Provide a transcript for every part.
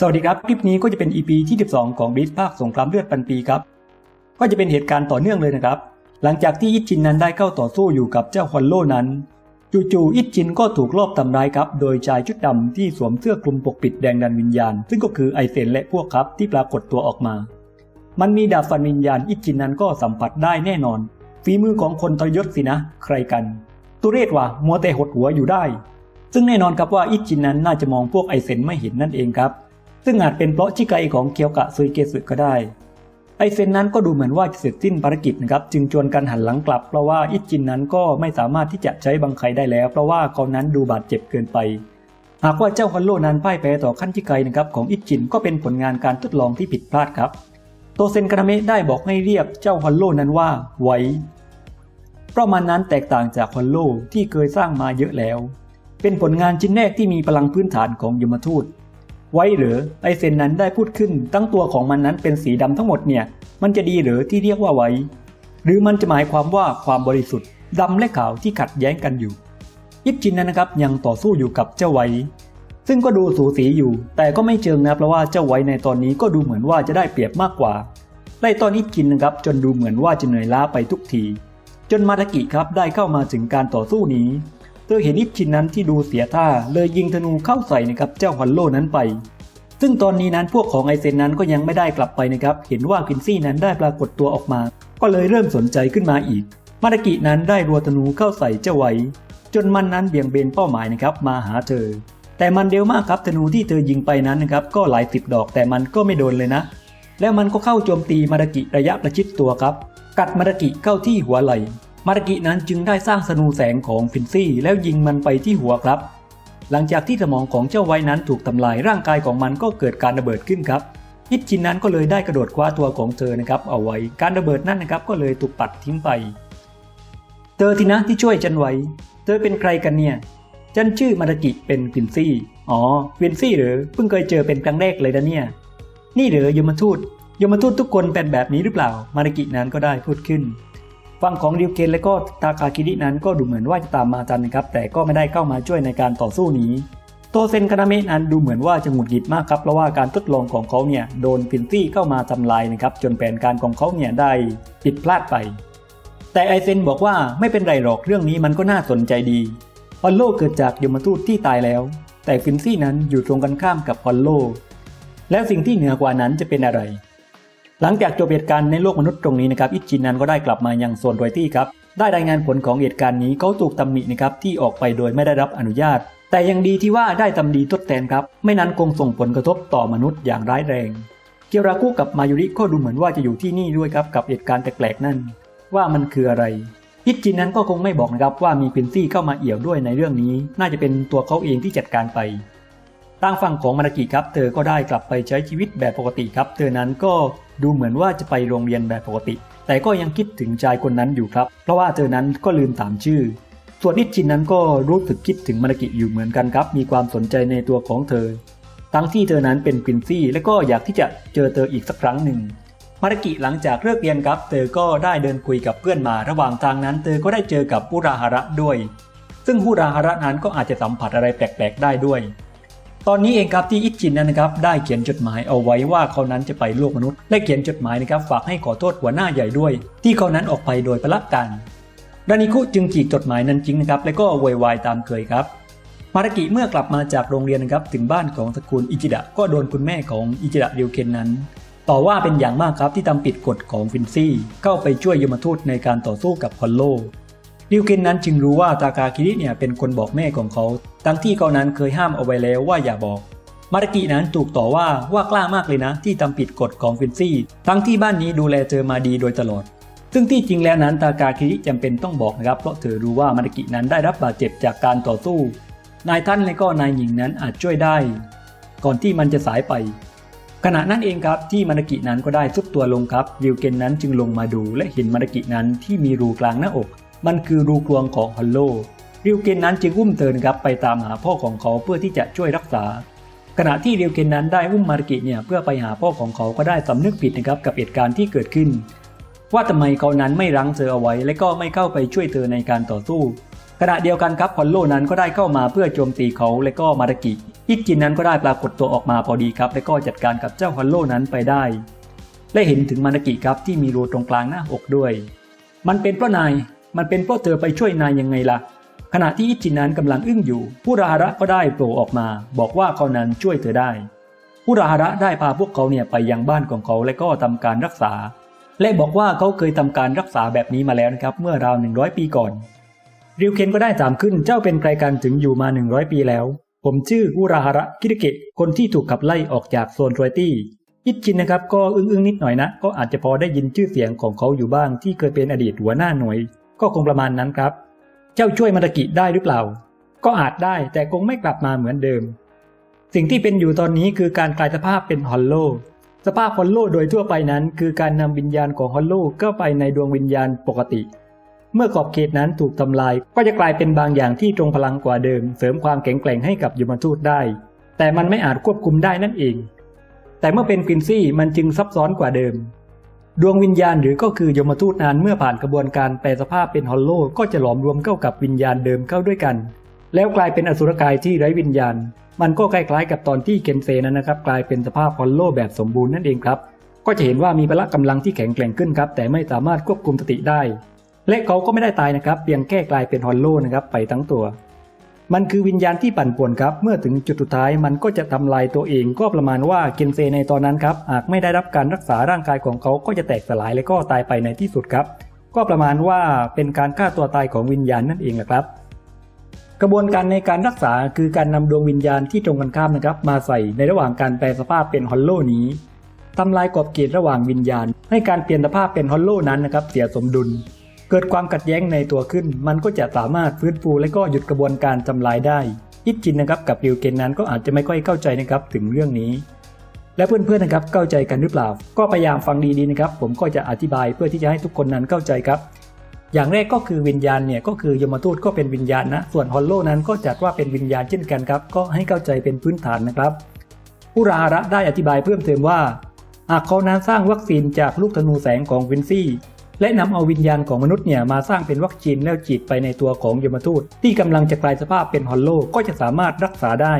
สวัสดีครับ คลิปนี้ก็จะเป็น EP ที่ 12 ของบ i สภาคสงครามเลือดพันปีครับ ก็จะเป็นเหตุการณ์ต่อเนื่องเลยนะครับ หลังจากที่อิจินนั้นได้เข้าต่อสู้อยู่กับเจ้าฮอนโลนั้น จู่ๆอิจินก็ถูกลอบทำร้ายครับ โดยชายชุดดำที่สวมเสื้อคลุมปกปิดแดงดันวิญญาณ ซึ่งก็คือไอเซนและพวกครับที่ปรากฏตัวออกมา มันมีดาบฟันวิญญาณอิจินนั้นก็สัมผัสได้แน่นอน ฝีมือของคนทยศสินะ ใครกัน ตุเรศว่ามัวแต่หดหัวอยู่ได้ ซึ่งแน่นอนครับว่าอิจินนั้นน่าจะมองพวกไอเซนไม่เห็นนั่นเองครับ ซึ่งอาจเป็นเพราะชิไกของเคียวกะซุยเกสึก็ได้ ไอเซนนั้นก็ดูเหมือนว่าจะเสร็จสิ้นภารกิจนะครับ จึงชวนกันหันหลังกลับ เพราะว่าอิจินนั้นก็ไม่สามารถที่จะใช้บังไคได้แล้ว เพราะว่าเขานั้นดูบาดเจ็บเกินไป หากว่าเจ้าฮันโลนั้นพ่ายแพ้ต่อขั้นชิไกนะครับของอิจินก็เป็นผลงานการทดลองที่ผิดพลาดครับโตเซนกานาเมะได้บอกให้เรียกเจ้าฮันโลนั้นว่าไว้เพราะมันนั้นแตกต่างจากฮันโลที่เคยสร้างมาเยอะแล้ว เป็นผลงานชิ้นแรกที่มีพลังพื้นฐานของยมทูต ไว้หรือไอเซนนั้นได้พูดขึ้นตั้งตัวของมันนั้นเป็นสีดำทั้งหมดเนี่ย มันจะดีหรือที่เรียกว่าไว้ หรือมันจะหมายความว่าความบริสุทธิ์ดำและขาวที่ขัดแย้งกันอยู่ ยิปจินนั้นนะครับยังต่อสู้อยู่กับเจ้าไว้ ซึ่งก็ดูสูสีอยู่ แต่ก็ไม่เชิงนะเพราะว่าเจ้าไว้ในตอนนี้ก็ดูเหมือนว่าจะได้เปรียบมากกว่าไล่ตอนอิจินนะครับจนดูเหมือนว่าจะเหนื่อยล้าไปทุกที จนมาตากิครับได้เข้ามาถึงการต่อสู้นี้ เธอเห็นอิจินนั้นที่ดูเสียท่าเลยยิงธนูเข้าใส่นะครับเจ้าฮันโลนั้นไป ซึ่งตอนนี้นั้นพวกของไอเซนนั้นก็ยังไม่ได้กลับไปนะครับเห็นว่าควินซี่นั้นได้ปรากฏตัวออกมา ก็เลยเริ่มสนใจขึ้นมาอีก มาตากินั้นได้รัวธนูเข้าใส่เจ้าไว้จนมันนั้นเบี่ยงเบนเป้าหมายนะครับมาหาเธอ แต่มันเร็วมากครับธนูที่เธอยิงไปนั้นนะครับก็หลายสิบดอกแต่มันก็ไม่โดนเลยนะ แล้วมันก็เข้าโจมตีมาตากิระยะประชิดตัวครับ กัดมาตากิเข้าที่หัวไหล่ มาตากินั้นจึงได้สร้างธนูแสงของฟินซี่แล้วยิงมันไปที่หัวครับ หลังจากที่สมองของเจ้าไว้นั้นถูกทำลายร่างกายของมันก็เกิดการระเบิดขึ้นครับฮิตจินนั้นก็เลยได้กระโดดคว้าตัวของเธอนะครับเอาไว้การระเบิดนั้นนะครับก็เลยถูกปัดทิ้งไป เธอทีนะที่ช่วยฉันไว้ เธอเป็นใครกันเนี่ยฉันชื่อมาตากิเป็นควินซี่อ๋อควินซี่หรือเพิ่งเคยเจอเป็นครั้งแรกเลยนะเนี่ย นี่เหรอยมทูตยมทูตทุกคนเป็นแบบนี้หรือเปล่ามาตากินั้นก็ได้พูดขึ้น ฝั่งของริวเกนและก็ตากาคิรินั้นก็ดูเหมือนว่าจะตามมาทันนะครับ แต่ก็ไม่ได้เข้ามาช่วยในการต่อสู้นี้ โตเซนคานาเมะนั้นดูเหมือนว่าจะหงุดหงิดมากครับเพราะว่าการทดลองของเขาเนี่ยโดนฟินซี่เข้ามาทำลายนะครับจนแผนการของเขาเนี่ยได้ผิดพลาดไป แต่ไอเซนบอกว่าไม่เป็นไรหรอกเรื่องนี้มันก็น่าสนใจดีฮอลโลเกิดจากยมทูตที่ตายแล้ว แต่ฟินซี่นั้นอยู่ตรงกันข้ามกับฮอลโลแล้วสิ่งที่เหนือกว่านั้นจะเป็นอะไร หลังจากจบเหตุการณ์ในโลกมนุษย์ตรงนี้นะครับอิจินนั้นก็ได้กลับมายังโซนรอยตี้ครับได้รายงานผลของเหตุการณ์นี้เขาถูกตำหนินะครับที่ออกไปโดยไม่ได้รับอนุญาต แต่ยังดีที่ว่าได้ตำดีทดแทนครับ ไม่นั้นคงส่งผลกระทบต่อมนุษย์อย่างร้ายแรง เกียรากุกับมายุริก็ดูเหมือนว่าจะอยู่ที่นี่ด้วยครับกับเหตุการณ์แปลกๆนั่น ว่ามันคืออะไรอิจินนั้นก็คงไม่บอกนะครับว่ามีควินซี่เข้ามาเอี่ยวด้วยในเรื่องนี้ น่าจะเป็นตัวเขาเองที่จัดการไป ทางฝั่งของมารากิครับ เธอก็ได้กลับไปใช้ชีวิตแบบปกติครับ เธอนั้นก็ดูเหมือนว่าจะไปโรงเรียนแบบปกติ แต่ก็ยังคิดถึงชายคนนั้นอยู่ครับ เพราะว่าเธอนั้นก็ลืมถามชื่อ ส่วนนิชินนั้นก็รู้สึกคิดถึงมารากิอยู่เหมือนกันครับ มีความสนใจในตัวของเธอ ทั้งที่เธอนั้นเป็นควินซี่ และก็อยากที่จะเจอเธออีกสักครั้งหนึ่งมารากิหลังจากเลิกเรียนครับ เธอก็ได้เดินคุยกับเพื่อนมา ระหว่างทางนั้น เธอก็ได้เจอกับอุราฮาระด้วย ซึ่งอุราฮาระนั้นก็อาจจะสัมผัสอะไรแปลกๆได้ด้วย ตอนนี้เองครับที่อิจินนั้นนะครับได้เขียนจดหมายเอาไว้ว่าเขานั้นจะไปโลกมนุษย์ และเขียนจดหมายนะครับฝากให้ขอโทษหัวหน้าใหญ่ด้วย ที่เขานั้นออกไปโดยพละการดานิคุจึงจีกจดหมายนั้นจริงนะครับและก็โวยวายตามเคยครับมารากิเมื่อกลับมาจากโรงเรียนนะครับถึงบ้านของตระกูลอิจิดะก็โดนคุณแม่ของอิจิดะเดียวเคนนั้น ต่อว่าเป็นอย่างมากครับที่ทำผิดกฎของฟินซี่ เข้าไปช่วยยมทูตในการต่อสู้กับพอลโล ริวเคนนั้นจึงรู้ว่าตากาคิริเนี่ยเป็นคนบอกแม่ของเขา ทั้งที่เขานั้นเคยห้ามเอาไว้แล้วว่าอย่าบอก มารกินั้นถูกต่อว่าว่ากล้ามากเลยนะที่ทำผิดกฎของฟินซี่ ทั้งที่บ้านนี้ดูแลเธอมาดีโดยตลอด ซึ่งที่จริงแล้วนั้นตากาคิริจำเป็นต้องบอกนะครับ เพราะเธอรู้ว่ามารกินั้นได้รับบาดเจ็บจากการต่อสู้ นายท่านและก็นายหญิงนั้นอาจช่วยได้ ก่อนที่มันจะสายไปขณะนั้นเองครับที่มารกินั้นก็ได้ซุดตัวลงครับริวเกนนั้นจึงลงมาดูและเห็นมารกินั้นที่มีรูกลางหน้าอก มันคือรูกลวงของฮอลโลริวเกนนั้นจึงอุ้มเธอนครับไปตามหาพ่อของเขาเพื่อที่จะช่วยรักษา ขณะที่ริวเกนนั้นได้อุ้มมารากิเนี่ยเพื่อไปหาพ่อของเขาก็ได้สำนึกผิดนะครับกับเหตุการณ์ที่เกิดขึ้น ว่าทำไมเขานั้นไม่รั้งเธอเอาไว้ และก็ไม่เข้าไปช่วยเธอในการต่อสู้ ขณะเดียวกันครับฮอลโลนั้นก็ได้เข้ามาเพื่อโจมตีเขาและก็มารากิอิจินนั้นก็ได้ปรากฏตัวออกมาพอดีครับ และก็จัดการกับเจ้าฮอลโลนั้นไปได้ และเห็นถึงมานากิครับที่มีรูตรงกลางหน้าอกด้วย มันเป็นเพราะนาย มันเป็นเพราะเธอไปช่วยนายยังไงล่ะ ขณะที่อิจินั้นกำลังอึ้งอยู่ ผู้ราฮาระก็ได้โผล่ออกมา บอกว่าเขานั้นช่วยเธอได้ ผู้ราฮาระได้พาพวกเขาเนี่ยไปยังบ้านของเขาและก็ทำการรักษา และบอกว่าเขาเคยทำการรักษาแบบนี้มาแล้วนะครับ เมื่อราว100ปีก่อน ริวเคนก็ได้ถามขึ้นเจ้าเป็นใครกันถึงอยู่มา100ปีแล้ว ผมชื่ออุราฮาระคิริเกะคนที่ถูกขับไล่ออกจากโซนรอยตี้อิจินนะครับก็อึ้งๆนิดหน่อยนะ ก็อาจจะพอได้ยินชื่อเสียงของเขาอยู่บ้างที่เคยเป็นอดีตหัวหน้าหน่วย ก็คงประมาณนั้นครับ เจ้าช่วยมาตากิได้หรือเปล่า ก็อาจได้แต่คงไม่กลับมาเหมือนเดิม สิ่งที่เป็นอยู่ตอนนี้คือการกลายสภาพเป็นฮอลโลสภาพฮอลโลโดยทั่วไปนั้น คือการนำวิญญาณของฮอลโลเข้าไปในดวงวิญญาณปกติ เมื่อขอบเขตนั้นถูกทำลาย ก็จะกลายเป็นบางอย่างที่ตรงพลังกว่าเดิม เสริมความแข็งแกร่งให้กับยมทูตได้ แต่มันไม่อาจควบคุมได้นั่นเอง แต่เมื่อเป็นควินซี่มันจึงซับซ้อนกว่าเดิม ดวงวิญญาณหรือก็คือยมทูตนั้นเมื่อผ่านกระบวนการแปลสภาพเป็นฮอลโลก็จะหลอมรวมเข้ากับวิญญาณเดิมเข้าด้วยกัน แล้วกลายเป็นอสุรกายที่ไร้วิญญาณ มันก็คล้ายๆ กับตอนที่เคนเซนั้นนะครับ กลายเป็นสภาพฮอลโลแบบสมบูรณ์นั่นเองครับ ก็จะเห็นว่ามีพละกำลังที่แข็งแกร่งขึ้นครับ แต่ไม่สามารถควบคุมสติได้ และเขาก็ไม่ได้ตายนะครับเพียงแค่กลายเป็นฮอลโลนะครับไปทั้งตัว มันคือวิญญาณที่ปั่นป่วนครับ เมื่อถึงจุดสุดท้ายมันก็จะทำลายตัวเองก็ประมาณว่าเกนเซในตอนนั้นครับหากไม่ได้รับการรักษาร่างกายของเขาก็จะแตกสลายและก็ตายไปในที่สุดครับ ก็ประมาณว่าเป็นการฆ่าตัวตายของวิญญาณนั่นเองแหละครับ กระบวนการในการรักษาคือการนำดวงวิญญาณที่ตรงกันข้ามนะครับ มาใส่ในระหว่างการแปลสภาพเป็นฮอลโลนี้ทำลายกรอบเกณฑ์ระหว่างวิญญาณ ให้การเปลี่ยนสภาพเป็นฮอลโลนั้นนะครับเสียสมดุล เกิดความขัดแย้งในตัวขึ้น มันก็จะสามารถฟื้นฟูและก็หยุดกระบวนการทำลายได้อิจินนะครับกับริวเกนนั้นก็อาจจะไม่ค่อยเข้าใจนะครับถึงเรื่องนี้ และเพื่อนๆนะครับเข้าใจกันหรือเปล่า ก็พยายามฟังดีๆนะครับ ผมก็จะอธิบายเพื่อที่จะให้ทุกคนนั้นเข้าใจครับ อย่างแรกก็คือวิญญาณเนี่ยก็คือยมทูตก็เป็นวิญญาณนะ ส่วนฮอลโลนั้นก็จัดว่าเป็นวิญญาณเช่นกันครับ ก็ให้เข้าใจเป็นพื้นฐานนะครับผู้ราหาระได้อธิบายเพิ่มเติมว่าหากเขานั้นสร้างวัคซีนจากลูกธนูแสงของวินซี่ และนำเอาวิญญาณของมนุษย์เนี่ยมาสร้างเป็นวัคซีนแล้วฉีดไปในตัวของยมทูต ที่กำลังจะกลายสภาพเป็นฮอลโลก็จะสามารถรักษาได้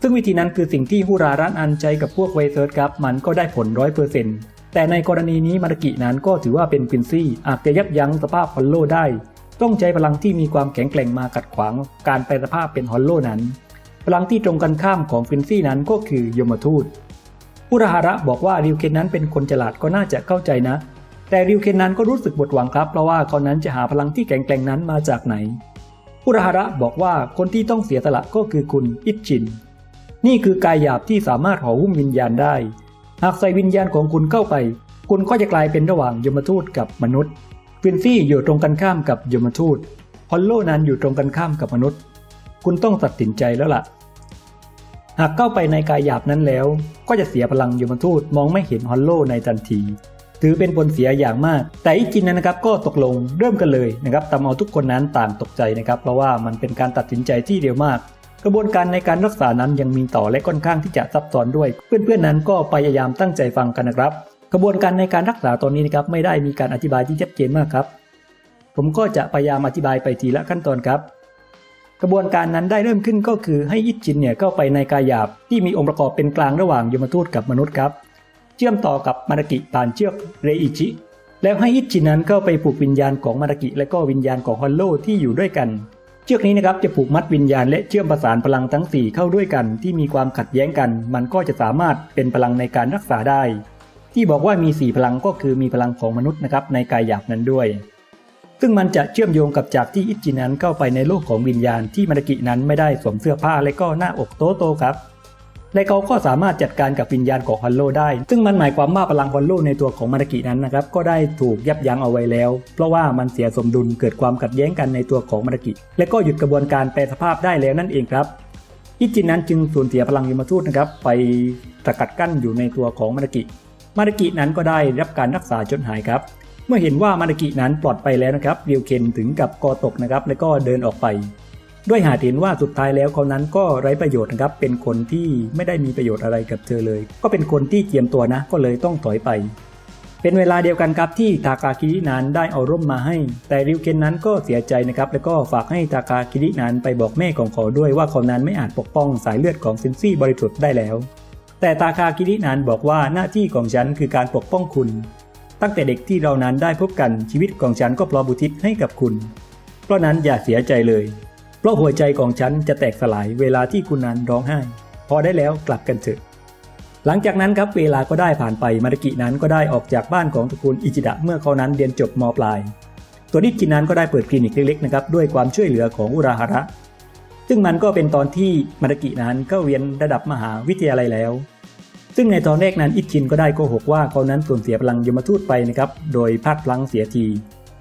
ซึ่งวิธีนั้นคือสิ่งที่ฮูรารันอันใจกับพวกไวเซิร์ครับมันก็ได้ผลร้อยเปอร์เซ็นต์แต่ในกรณีนี้มารกินั้นก็ถือว่าเป็นควินซี่อาจจะยับยั้งสภาพฮอลโลได้ ต้องใช้พลังที่มีความแข็งแกร่งมาขัดขวางการแปลสภาพเป็นฮอลโลนั้น พลังที่ตรงกันข้ามของควินซี่นั้นก็คือยมทูตผู้ราหาระบอกว่าริวเคนนั้นเป็นคนฉลาดก็น่าจะเข้าใจนะ แต่ริวเคนนั้นก็รู้สึกบดหวังครับ เพราะว่าเขานั้นจะหาพลังที่แข็งแกร่งนั้นมาจากไหนผู้ราหาระบอกว่าคนที่ต้องเสียสละก็คือคุณอิจิน นี่คือกายหยาบที่สามารถห่อหุ้มวิญญาณได้ หากใส่วิญญาณของคุณเข้าไป คุณก็จะกลายเป็นระหว่างยมทูตกับมนุษย์ฟินซี่อยู่ตรงกันข้ามกับยมทูตฮอลโลนั้นอยู่ตรงกันข้ามกับมนุษย์ คุณต้องตัดสินใจแล้วล่ะ หากเข้าไปในกายหยาบนั้นแล้ว ก็จะเสียพลังยมทูตมองไม่เห็นฮอลโลในทันที ถือเป็นผลเสียอย่างมาก แต่อิจินนั้นนะครับก็ตกลงเริ่มกันเลยนะครับทำเอาทุกคนนั้นต่างตกใจนะครับเพราะว่ามันเป็นการตัดสินใจที่เร็วมาก กระบวนการในการรักษานั้นยังมีต่อและค่อนข้างที่จะซับซ้อนด้วย เพื่อนๆนั้นก็พยายามตั้งใจฟังกันนะครับ กระบวนการในการรักษาตอนนี้นะครับไม่ได้มีการอธิบายที่ชัดเจนมากครับ ผมก็จะพยายามอธิบายไปทีละขั้นตอนครับกระบวนการนั้นได้เริ่มขึ้นก็คือให้อิจินเนี่ยเข้าไปในกายหยาบที่มีองค์ประกอบเป็นกลางระหว่างยมทูตกับมนุษย์ครับ เชื่อมต่อกับมารากิผ่านเชือกเรอิจิ แล้วให้อิจินั้นเข้าไปผูกวิญญาณของมารากิและก็วิญญาณของฮอลโลที่อยู่ด้วยกัน เชือกนี้นะครับจะผูกมัดวิญญาณและเชื่อมประสานพลังทั้ง 4 เข้าด้วยกัน ที่มีความขัดแย้งกัน มันก็จะสามารถเป็นพลังในการรักษาได้ ที่บอกว่ามี 4 พลังก็คือมีพลังของมนุษย์นะครับในกายหยาบนั้นด้วย ซึ่งมันจะเชื่อมโยงกับจากที่อิจินั้นเข้าไปในโลกของวิญญาณที่มารากินั้นไม่ได้สวมเสื้อผ้าและก็หน้าอกโตโตครับ และเขาก็สามารถจัดการกับวิญญาณของฮอลโลได้ ซึ่งมันหมายความว่าพลังฮอลโลในตัวของมารากินั้นนะครับก็ได้ถูกยับยั้งเอาไว้แล้ว เพราะว่ามันเสียสมดุลเกิดความขัดแย้งกันในตัวของมารากิ และก็หยุดกระบวนการแปลสภาพได้แล้วนั่นเองครับอิจินนั้นจึงสูญเสียพลังยมทูตนะครับไปสกัดกั้นอยู่ในตัวของมารากิ มารากินั้นก็ได้รับการรักษาจนหายครับ เมื่อเห็นว่ามารากินั้นปลอดภัยแล้วนะครับริวเคนถึงกับกอตกนะครับและก็เดินออกไป ด้วยหาเห็นว่าสุดท้ายแล้วเขานั้นก็ไร้ประโยชน์นะครับ เป็นคนที่ไม่ได้มีประโยชน์อะไรกับเธอเลย ก็เป็นคนที่เจียมตัวนะ ก็เลยต้องถอยไป เป็นเวลาเดียวกันครับที่ทากาคิรินั้นได้เอาร่มมาให้ แต่ริวเคนนั้นก็เสียใจนะครับ แล้วก็ฝากให้ทากาคิรินั้นไปบอกแม่ของเขาด้วยว่าเขานั้นไม่อาจปกป้องสายเลือดของซินซี่บริสุทธิ์ได้แล้ว แต่ทาคาคิรินั้นบอกว่าหน้าที่ของฉันคือการปกป้องคุณ ตั้งแต่เด็กที่เรานั้นได้พบกันชีวิตของฉันก็พร้อมบุทิศให้กับคุณ เพราะนั้นอย่าเสียใจเลย เพราะหัวใจของฉันจะแตกสลายเวลาที่คุณนันร้องไห้ พอได้แล้วกลับกันเถอะหลังจากนั้นครับเวลาก็ได้ผ่านไปมารากินั้นก็ได้ออกจากบ้านของตระกูลอิจิดะเมื่อเขานั้นเรียนจบมปลาย ตัวนิจินั้นก็ได้เปิดคลินิกเล็กๆนะครับด้วยความช่วยเหลือของอุราฮาระ ซึ่งมันก็เป็นตอนที่มารากินั้นก็เรียนระดับมหาวิทยาลัยแล้ว ซึ่งในตอนแรกนั้นอิจินก็ได้โกหกว่าเขานั้นสูญเสียพลังยมทูตไปนะครับโดยพลาดพลั้งเสียที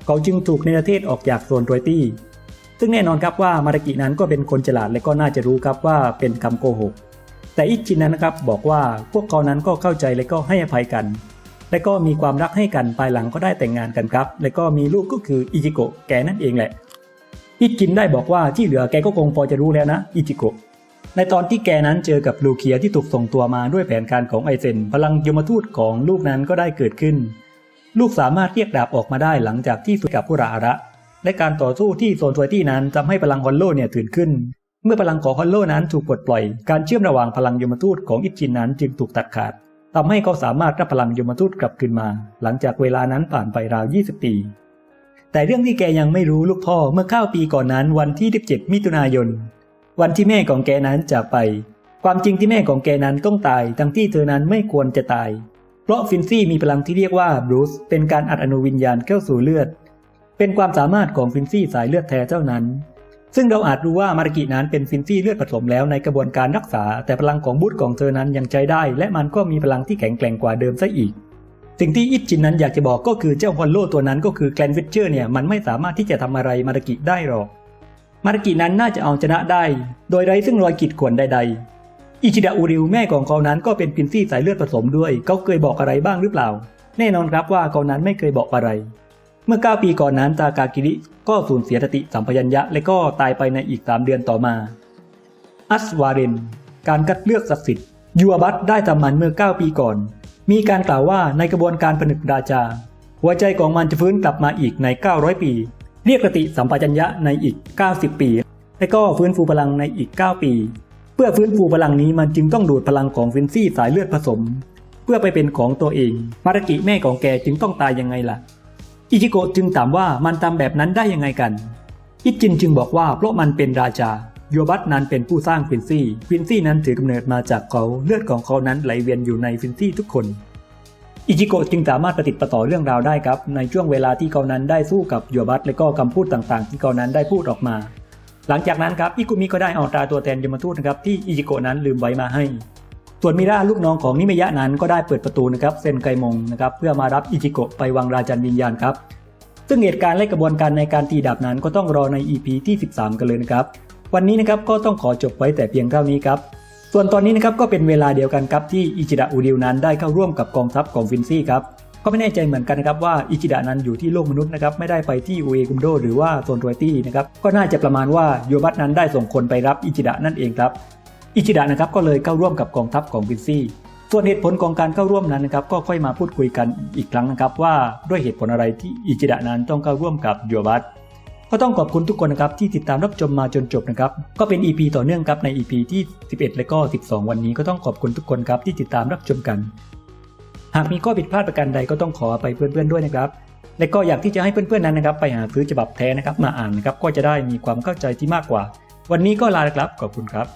เขาจึงถูกในประเทศออกจากโซนโรยตี้ ซึ่งแน่นอนครับว่ามารากินั้นก็เป็นคนฉลาดและก็น่าจะรู้ครับว่าเป็นคำโกหก แต่อิจินนั้นนะครับบอกว่าพวกเขานั้นก็เข้าใจและก็ให้อภัยกัน และก็มีความรักให้กันภายหลังก็ได้แต่งงานกันครับ และก็มีลูกก็คืออิจิโกะแกนั่นเองแหละอิจินได้บอกว่าที่เหลือแกก็คงพอจะรู้แล้วนะอิจิโกะในตอนที่แกนั้นเจอกับลูเคียที่ถูกส่งตัวมาด้วยแผนการของไอเซนพลังยมทูตของลูกนั้นก็ได้เกิดขึ้น ลูกสามารถเรียกดาบออกมาได้หลังจากที่ฝึกกับผู้ราระ และการต่อสู้ที่โซนทวยตี้นั้นทำให้พลังฮอลโลเนี่ยตื่นขึ้น เมื่อพลังของฮอลโลนั้นถูกปลดปล่อย การเชื่อมระหว่างพลังยมทูตของอิจินนั้นจึงถูกตัดขาดทำให้เขาสามารถรับพลังยมทูตกลับคืนมา หลังจากเวลานั้นผ่านไปราว 20 ปี แต่เรื่องที่แกยังไม่รู้ลูกพ่อเมื่อ9ปีก่อนนั้นวันที่ 17 มิถุนายน วันที่แม่ของแกนั้นจากไป ความจริงที่แม่ของแกนั้นต้องตาย ทั้งที่เธอนั้นไม่ควรจะตาย เพราะฟินซี่มีพลังที่เรียกว่าบรูซเป็นการอัดอนุวิญญาณเข้าสู่เลือด เป็นความสามารถของฟินซี่สายเลือดแท้เท่านั้น ซึ่งเราอาจรู้ว่ามารากินั้นเป็นฟินซี่เลือดผสมแล้วในกระบวนการรักษา แต่พลังของบูธของเธอนั้นยังใช้ได้ และมันก็มีพลังที่แข็งแกร่งกว่าเดิมซะอีก สิ่งที่อิจินนั้นอยากจะบอกก็คือเจ้าฮอลโลตัวนั้นก็คือแกลนวิชเชอร์เนี่ยมันไม่สามารถที่จะทำอะไรมารากิได้หรอก มารากินั้นน่าจะเอาชนะได้ โดยไร้ซึ่งรอยขีดข่วนใด ๆ อิชิดะอูริวแม่ของเขานั้นก็เป็นพินซี่สายเลือดผสมด้วย เขาเคยบอกอะไรบ้างหรือเปล่า แน่นอนครับว่าเขานั้นไม่เคยบอกอะไร เมื่อ 9 ปีก่อนนั้นตากากิริก็สูญเสียสติสัมปชัญญะ และก็ตายไปในอีก 3 เดือนต่อมา อัสวาเรน การคัดเลือกศักดิ์สิทธิ์ ยูอาบัตได้ทำมันเมื่อ 9 ปีก่อน มีการกล่าวว่าในกระบวนการผนึกราชา หัวใจของมันจะฟื้นกลับมาอีกใน 900 ปี เรียกสติสัมปชัญญะในอีก 90 ปี และก็ฟื้นฟูพลังในอีก 9 ปี เพื่อฟื้นฟูพลังนี้มันจึงต้องดูดพลังของฟินซี่สายเลือดผสม เพื่อไปเป็นของตัวเอง มารกิแม่ของแกจึงต้องตายยังไงล่ะ อิจิโกะจึงถามว่ามันทำแบบนั้นได้ยังไงกัน อิจินจึงบอกว่าเพราะมันเป็นราชา โยบัตนั้นเป็นผู้สร้างฟินซี่ฟินซี่นั้นถือกำเนิดมาจากเขาเลือดของเขานั้นไหลเวียนอยู่ในฟินซี่ทุกคน อิจิโกะจึงสามารถประติดประต่อเรื่องราวได้ครับ ในช่วงเวลาที่เขานั้นได้สู้กับโยบัตและก็คำพูดต่างๆ ที่เขานั้นได้พูดออกมา หลังจากนั้นครับอิกุมิก็ได้เอาตราตัวแทนยมทูตนะครับที่อิจิโกะนั้นลืมไว้มาให้ ส่วนมิราลูกน้องของนิเมยะนั้นก็ได้เปิดประตูนะครับเซนไกมงนะครับเพื่อมารับอิจิโกะไปวังราชันวิญญาณครับซึ่งเหตุการณ์และกระบวนการในการตีดาบนั้นก็ต้องรอใน EP ที่ 13 กันเลยนะครับ วันนี้นะครับก็ต้องขอจบไว้แต่เพียงเท่านี้ครับ ส่วนตอนนี้นะครับก็เป็นเวลาเดียวกันครับที่อิจิดะอูดิวนั้นได้เข้าร่วมกับกองทัพของฟินซี่ครับก็ไม่แน่ใจเหมือนกันนะครับว่าอิจิดะนั้นอยู่ที่โลกมนุษย์นะครับไม่ได้ไปที่อุเอกุมโดหรือว่าโซนรวยตี้นะครับก็น่าจะประมาณว่าโยบัตนั้นได้ส่งคนไปรับอิจิดะนั่นเองครับ อิจิดะนะครับก็เลยเข้าร่วมกับกองทัพของฟินซี่ส่วนเหตุผลของการเข้าร่วมนั้นนะครับก็ค่อยมาพูดคุยกันอีกครั้งนะครับ ว่าด้วยเหตุผลอะไรที่อิจิดะนั้นต้องเข้าร่วมกับโยบัตก็ต้องขอบคุณทุกคนนะครับที่ติดตามรับชมมาจนจบนะครับก็เป็น EP ต่อเนื่องครับใน EP ที่ 11 และก็ 12 วันนี้ก็ต้องขอบคุณทุกคนครับที่ติดตามรับชมกัน หากมีข้อผิดพลาดประการใดก็ต้องขออภัยเพื่อนๆด้วยนะครับและก็อยากที่จะให้เพื่อนๆนั้นนะครับไปหาซื้อฉบับแท้นะครับมาอ่านนะครับก็จะได้มีความเข้าใจที่มากกว่า วันนี้ก็ลาแล้วครับขอบคุณครับ